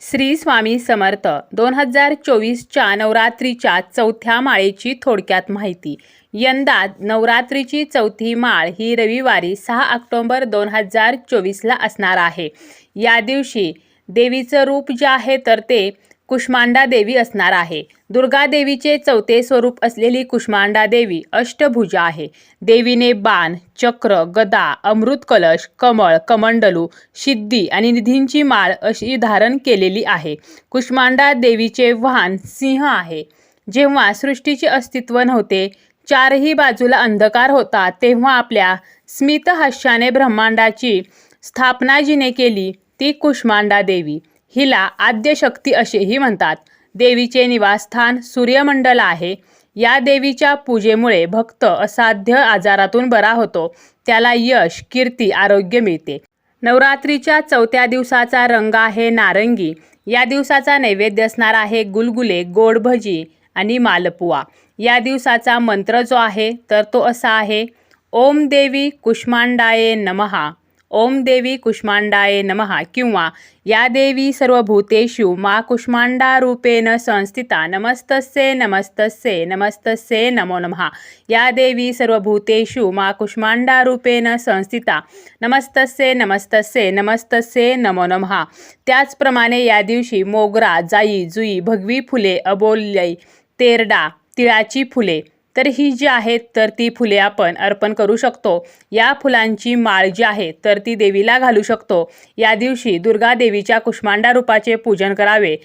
श्री स्वामी समर्थ दोन हजार चोवीसच्या नवरात्रीच्या चौथ्या माळेची थोडक्यात माहिती. यंदा नवरात्रीची चौथी माळ ही रविवारी सहा ऑक्टोंबर दोन हजार चोवीसला असणार आहे. या दिवशी देवीचं रूप जे आहे तर ते कुष्मांडा देवी असणार आहे. दुर्गा देवीचे चौथे स्वरूप असलेली कुष्मांडा देवी अष्टभुजा आहे. देवीने बाण चक्र गदा अमृत कलश कमळ कमंडलू सिद्धी आणि निधींची माळ अशी धारण केलेली आहे. कुष्मांडा देवीचे वाहन सिंह आहे. जेव्हा सृष्टीचे अस्तित्व नव्हते चारही बाजूला अंधकार होता तेव्हा आपल्या स्मितहास्याने ब्रह्मांडाची स्थापना जिने केली ती कुष्मांडा देवी. हिला आद्यशक्ती असेही म्हणतात. देवीचे निवासस्थान सूर्यमंडल आहे. या देवीच्या पूजेमुळे भक्त असाध्य आजारातून बरा होतो. त्याला यश कीर्ती आरोग्य मिळते. नवरात्रीच्या चौथ्या दिवसाचा रंग आहे नारंगी. या दिवसाचा नैवेद्य असणार आहे गुलगुले गोड भजी आणि मालपुआ या दिवसाचा मंत्र जो आहे तर तो असा आहे. ओम देवी कुष्मांडाये नमहा ओम देवी कुष्मांडाय नमहा किंवा या देवी सर्वभूतेषु मा कुष्मांडा रूपेण संस्थिता। नमस्तस्ये नमस्तस्ये नमस्तस्ये नमो नमः। या देवी सर्वभूतेषु मा कुष्मांडा रूपेण संस्थिता। नमस्तस्ये नमस्तस्ये नमस्तस्ये नमो नमः। त्याचप्रमाणे या दिवशी मोगरा जाई जुई भगवी फुले अबोल्य तेरडा तिळाची फुले तर ही जी आहेत तर ती फुले आपण अर्पण करू शकतो. या फुलांची माळ जी आहे तर ती देवीला घालू शकतो. या दिवशी दुर्गा देवीच्या कुष्मांडा रूपाचे पूजन करावे.